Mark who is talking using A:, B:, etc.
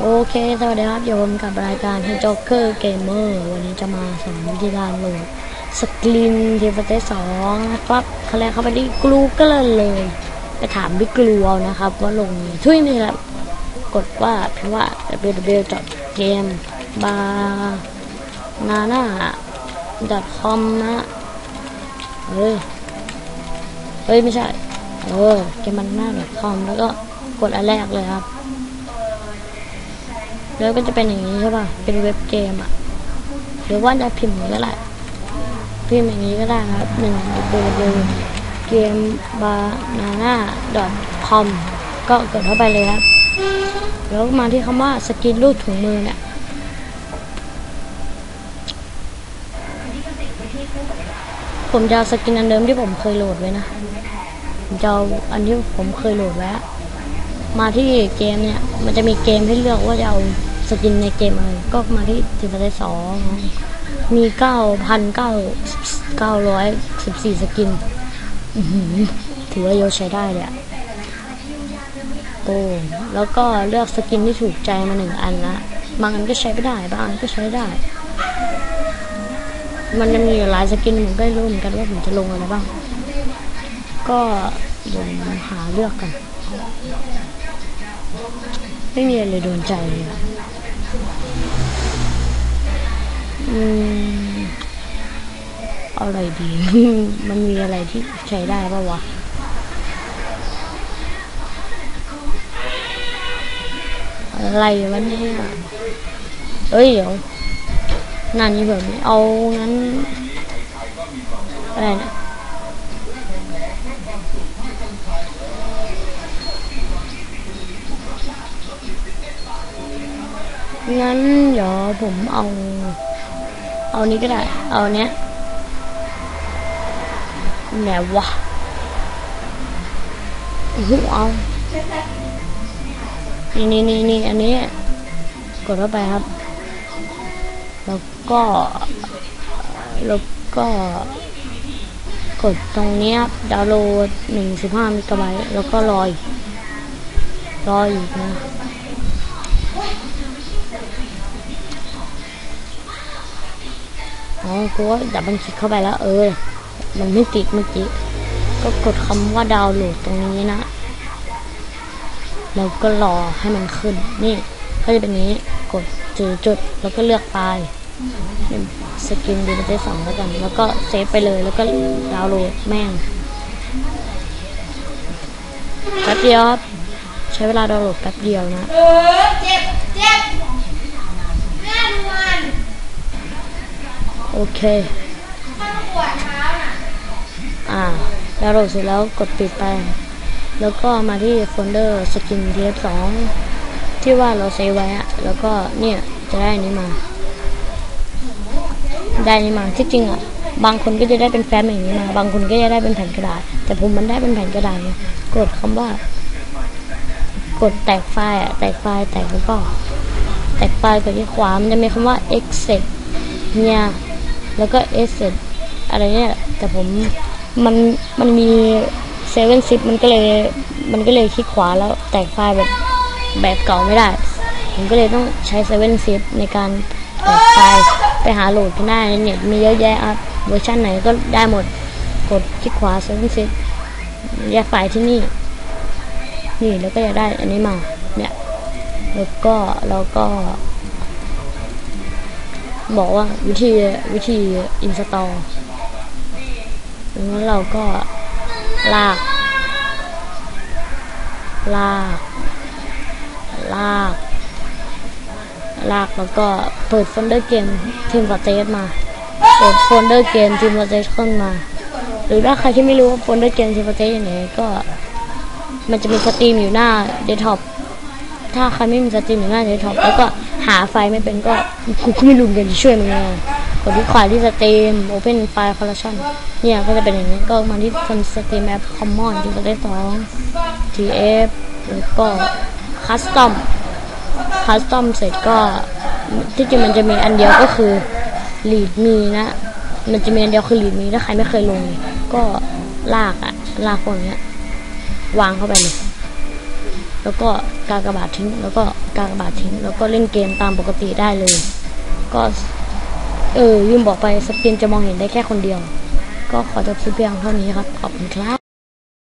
A: โอเค สวัสดีครับอยู่ผมกับรายการ h e j o k e r Gamer วันนี้จะมาสอนวิธีการโหลดสกรีนเทีฟเตสองนะครับเขาแรกเข้าไปที่กลูก็เลยเลยไปถามบิ๊กกลูเอานะครับ ว่าลงช่วยนี่แหละกดว่าพิมพ์ว่า www.game bar nana com นะเฮ้ยเฮ้ย ไม่ใช่ เออเกมมันหน้า .com แล้วก็กดอันแรกเลยครับ แล้วก็จะเป็นอย่างนี้ใช่ป่ะ เป็นเว็บเกมอะ หรือว่าจะพิมพ์อย่างนี้ก็ได้ พิมพ์อย่างนี้ก็ได้ครับหนึ่งดูดูเกมบานาน่า .com ก็กดเข้าไปเลยครับ แล้วมาที่คำว่าสกินรูปถุงมือเนี่ยผมจะเอาสกินอันเดิมที่ผมเคยโหลดไว้นะ ผมจะเอาอันที่ผมเคยโหลดไว้ มาที่เกมเนี่ย มันจะมีเกมให้เลือกว่าจะเอา สกินในเกมอะไรก็มาที่ทีมไสองมีเก้าพันเก้าเก้าร้อยสิบสี่สกินถือว่าเยอะใช้ได้เลยอะโอ้แล้วก็เลือกสกินที่ถูกใจมาหนึ่งอันนะบางอันก็ใช้ไม่ได้ บางอันก็ใช้ได้ มันจะมีหลายสกินผมก็รู้เหมือนกันว่าผมจะลงอะไรบ้าง ก็เดี๋ยวผมหาเลือกกัน ไม่มีอะไรโดนใจเลยอะอืมเอาอะไรดี มันมีอะไรที่ใช้ได้ปะวะอะไรวะเนี่ยเอ้ยเดี๋ยวนั่นนี่แบบนี้เอางั้นอะไรนะ งั้นเดี๋ยวผมเอา เอานี้ก็ได้ เอาเนี้ยไหนวะโอ้โหเอานี่นี่นี่นี่อันนี้ กดเข้าไปครับ แล้วก็ แล้วก็ กดตรงนี้ครับดาวน์โหลดหนึ่งสิบห้ามิกะไบต์แล้วก็รอยรออีกนะ อ๋อกูว่าดับมันคลิกเข้าไปแล้ว เออ มันไม่ติดเมื่อกี้ ก็กดคำว่าดาวน์โหลดตรงนี้นะ แล้วก็รอให้มันขึ้น นี่ก็จะเป็นนี้ กดจือจุด แล้วก็เลือกปเป็นสกินดีเดสองแล้วกัน แล้วก็เซฟไปเลย แล้วก็ดาวน์โหลดแม่งแป๊บเดียวใช้เวลาดาวน์โหลดแป๊บเดียวนะ
B: เออ เจ็บ เจ็บแม่ดูมัน
A: โอเค
B: ถ้าเท้าน่ะ
A: อ่าดาวน์โหลดเสร็จแล้วกดปิดไป แล้วก็มาที่โฟลเดอร์สกินเทปสองที่ว่าเราเซฟไว้อะแล้วก็เนี่ยจะได้อันนี้มา ได้อันนี้มาที่จริงอะบางคนก็จะได้เป็นแฟ้มอย่างนี้มา บางคนก็จะได้เป็นแผ่นกระดาษ แต่ผมมันได้เป็นแผ่นกระดาษกดคำว่า กดแตกไฟล์อะแตกไฟล์แตกแล้วก็ แตกไฟล์กดที่ขวามันจะมีคำว่า exit เนี่ย แล้วก็ exit อะไรเนี่ยแต่ผมมันมันมีเซเว่นซิปมันก็เลยมันก็เลยคลิกขวาแล้วแตกไฟล์แบบแบบเก่าไม่ได้ ผมก็เลยต้องใช้เซเว่นซิปในการแตกไฟล์ไปหาโหลดกันได้ในเน็ตมีเยอะแยะครับเวอร์ชันไหนก็ได้หมดกดคลิกขวาเซเว่นซิปแยกไฟล์ที่นี่นี่แล้วก็จะได้อันนี้มาเนี่ยแล้วก็แล้วก็ บอกว่าวิธีวิธีอินสตอลแล้วเราก็ลาก ลาก ลาก ลากแล้วก็เปิดโฟลเดอร์เกมทีมฟอร์เตสมา เปิดโฟลเดอร์เกมทีมฟอร์เตสขึ้นมา หรือถ้าใครที่ไม่รู้ว่าโฟลเดอร์เกมทีมฟอร์เตสอยู่ไหนก็ มันจะมีสตรีมอยู่หน้าเดสก์ท็อป ถ้าใครไม่มีสตรีมอยู่หน้าเดสก์ท็อปแล้วก็หาไฟล์ไม่เป็นก็กูก็ไม่รู้เหมือนกันจะช่วยมึงยังไงกดที่ขวาที่สตรีม Open File Collection เนี่ยก็จะเป็นอย่างนี้ก็มาที่คนสตรีมแอป Common ที่จะได้สอง TF แล้วก็ Custom Custom เสร็จก็ที่จริงมันจะมีอันเดียวก็คือ Lead Me นะ มันจะมีอันเดียวคือ Lead Me ถ้าใครไม่เคยลง ก็ลากอะลากพวกเนี้ยวางเข้าไปเลย แล้วก็กากบาดทิ้ง แล้วก็กากบาดทิ้ง แล้วก็เล่นเกมตามปกติได้เลย ก็เออลืมบอกไปสปินจะมองเห็นได้แค่คนเดียว ก็ขอจบคลิปเพียงเท่านี้ครับ ขอบคุณครับ